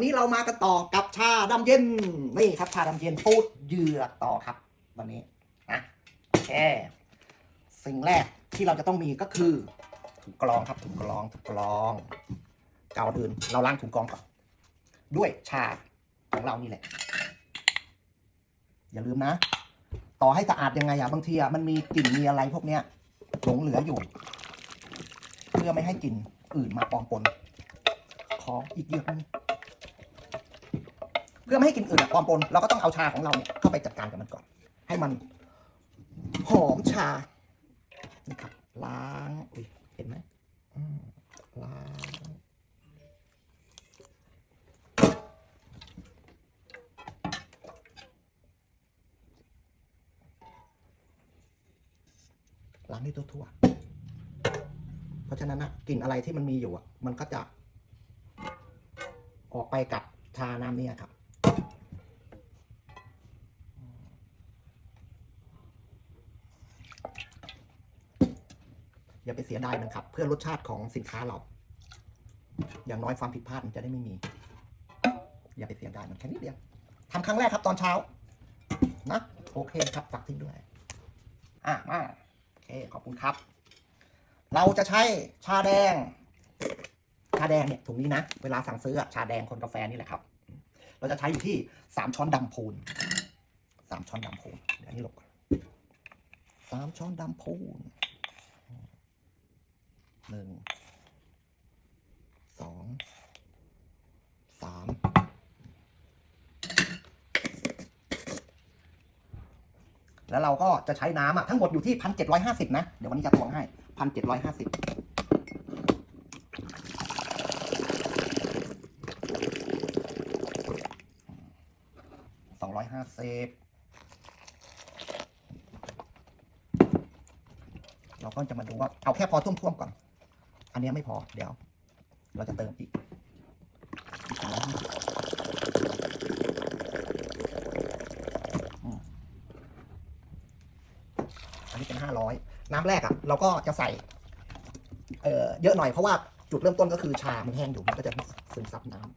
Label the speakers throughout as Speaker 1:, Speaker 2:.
Speaker 1: วันนี้เรามากันต่อกับชาดำเย็น นี่ครับ ชาดำเย็นปูดเหยือกต่อครับ วันนี้นะโอเคสิ่งแรกที่เราจะต้องมีก็คือถุงกรองครับถุงกรองถุงกรองเก่าอื่น เราล้างถุงกรองก่อนด้วยชาของเรานี่แหละ อย่าลืมนะ ต่อให้สะอาดยังไงอะบางทีอะมันมีกลิ่นมีอะไรพวกเนี้ยหลงเหลืออยู่ เพื่อไม่ให้กลิ่นอื่นมาปองปนขออีกเยอะนึง พื่อไม่ให้กลิ่นอื่นอะปองปนเราก็ต้องเอาชาของเราเนี่ยเข้าไปจัดการกับมันก่อน ให้มันหอมชานี่ครับล้างอุ้ยเห็นไหมอืมล้างล้างให้ทั่วๆ เพราะฉะนั้นนะกลิ่นอะไรที่มันมีอยู่อะ มันก็จะ ออกไปกับชาน้ำเนี่ยครับ อย่าไปเสียดายมันครับ เพื่อรสชาติของสินค้าเรา อย่างน้อยความผิดพลาดมันจะได้ไม่มี อย่าไปเสียดายมันแค่นิดเดียวทำครั้งแรกครับตอนเช้านะโอเคครับฝากทิ้งด้วย อะมาโอเคขอบคุณครับ เราจะใช้ชาแดง ชาแดงเนี่ยถุงนี้นะ เวลาสั่งซื้อชาแดงคนกาแฟนี่แหละครับ เราจะใช้อยู่ที่สามช้อนดำพูนสามช้อนดำพูนเดี๋ยวนี้หลบสามช้อนดำพูนหนึ่งสองสาม แล้วเราก็จะใช้น้ำอะทั้งหมดอยู่ที่พันเจ็ดร้อยห้าสิบนะ เดี๋ยววันนี้จะตวงให้พันเจ็ดร้อยห้าสิบสองร้อยห้าสิบเราก็จะมาดูว่า เอาแค่พอท่วมๆก่อน อันนี้ไม่พอ เดี๋ยว เราจะเติมอีกสองร้อยห้าสิบอันนี้เป็นห้าร้อย น้ำแรกอะ่ะเราก็จะใส่เอ่อเยอะหน่อยเพราะว่าจุดเริ่มต้นก็คือชา มันแห้งอยู่ มันก็จะซึมซับน้ำ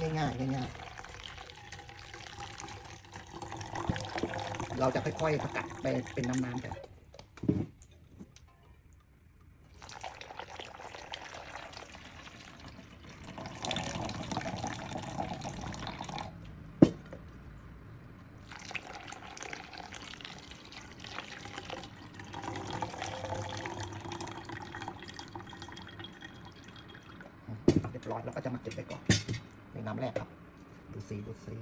Speaker 1: ง่ายๆง่ายๆเราจะค่อยๆสกัดไปเป็นน้ำๆกันเร้อยเราก็จะมาเก็บไปก่อนในน้ำแรกครับ ดูสีดูสี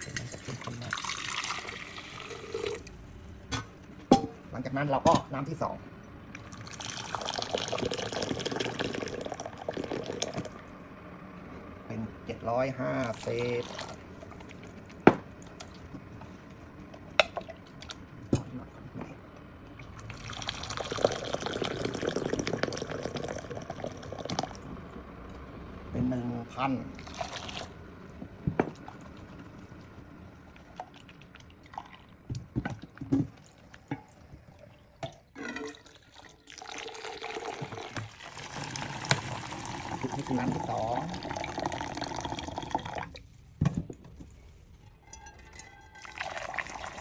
Speaker 1: เห็นมันจะเข้มข้นมากหลังจากนั้นเราก็น้ำที่สองเป็นเจ็ดร้อยห้าเป็น คัญ นี่คือน้ำที่สอง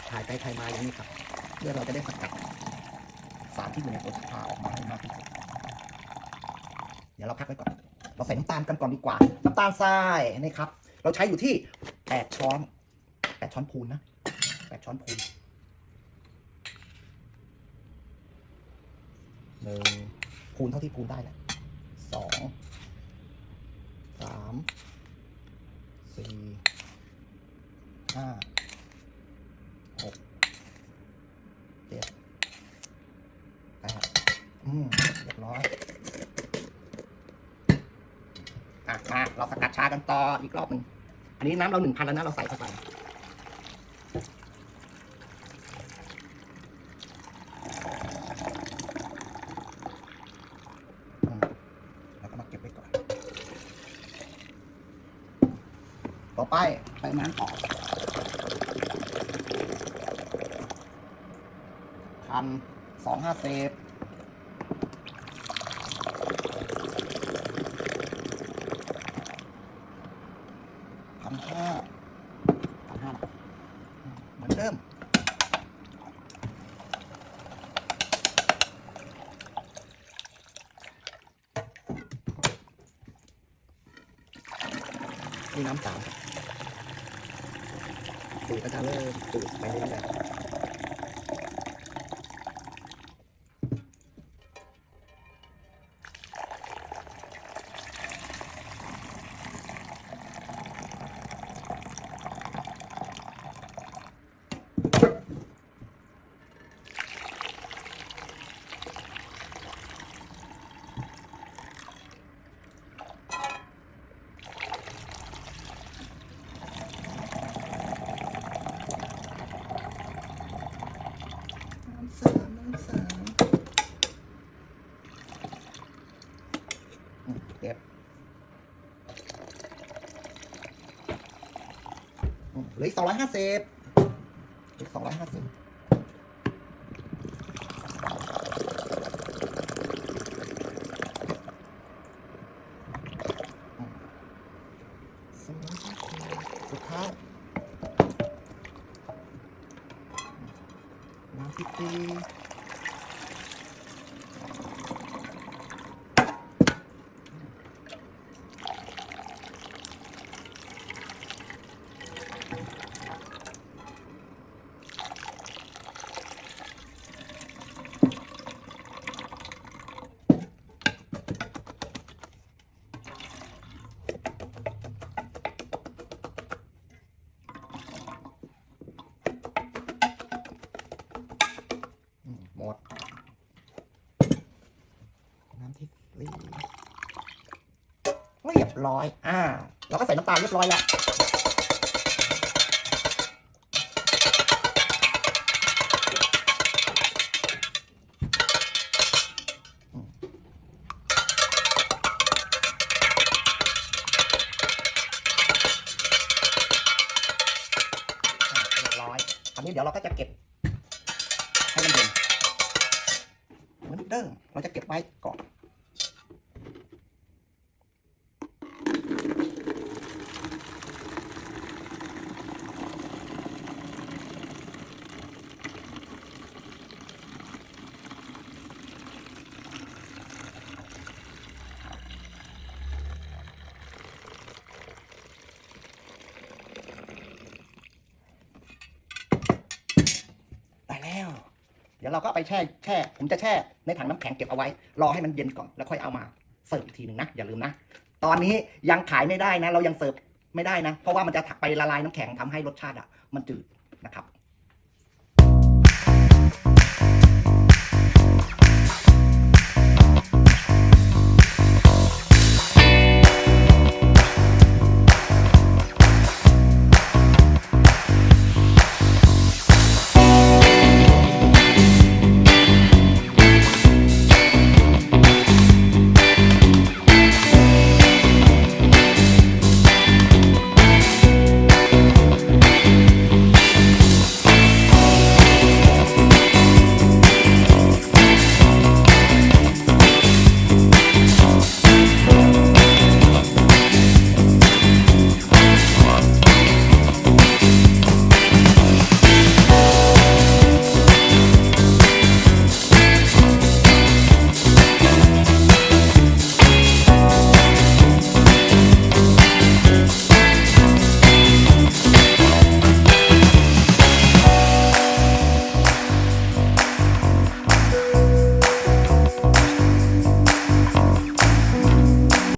Speaker 1: ถ่ายไปถ่ายมาอย่างนี้ครับ เพื่อเราจะได้สกัดสารที่อยู่ในตัวชาออกมาให้มากที่สุดเดี๋ยวเราพักไว้ก่อน เราใส่น้ำตาลกันก่อนดีกว่า น้ำตาลทรายนี่ครับ เราใช้อยู่ที่แปดช้อนแปดช้อนพูนนะแปดช้อนพูนหนึ่งพูนเท่าที่พูนได้แหละสองสามสี่ห้าหกเจ็ดแปดอืมเรียบร้อย อะ มา เราส กัดชากันต่ออีกรอบหนึ่งอันนี้น้ำเราหนึ่งพันแล้วนะเราใส่เข้าไปแล้วก็มาเก็บไว้ก่อน ต่อไปใส่น้ำต่อพันสองห้าสิบ เดิม มีน้ำสามปูกระทะเริ่มจืดไปเรื่อยๆน้ำสามน้ำสามอืมเก็บอืม เหลืออีกสองร้อยห้าสิบอีกสองร้อยห้าสิบสุดท้ายน้ำพริก รียบร้อย อ่า เราก็ใส่น้ำตาลเรียบร้อยแล้ว เรียบร้อย อันนี้เดี๋ยวเราก็จะเก็บให้มันเย็นเหมือนเดิมเราจะเก็บไว้ก ดี๋ยวเราก็ไปแช่แช่ ผมจะแช่ในถังน้ำแข็งเก็บเอาไว้ รอให้มันเย็นก่อนแล้วค่อยเอามาเสิร์ฟอีกทีหนึ่งนะอย่าลืมนะ ตอนนี้ยังขายไม่ได้นะ เรายังเสิร์ฟไม่ได้นะ เพราะว่ามันจะถักไปละลายน้ำแข็งทำให้รสชาติอะ มันจืดนะครับ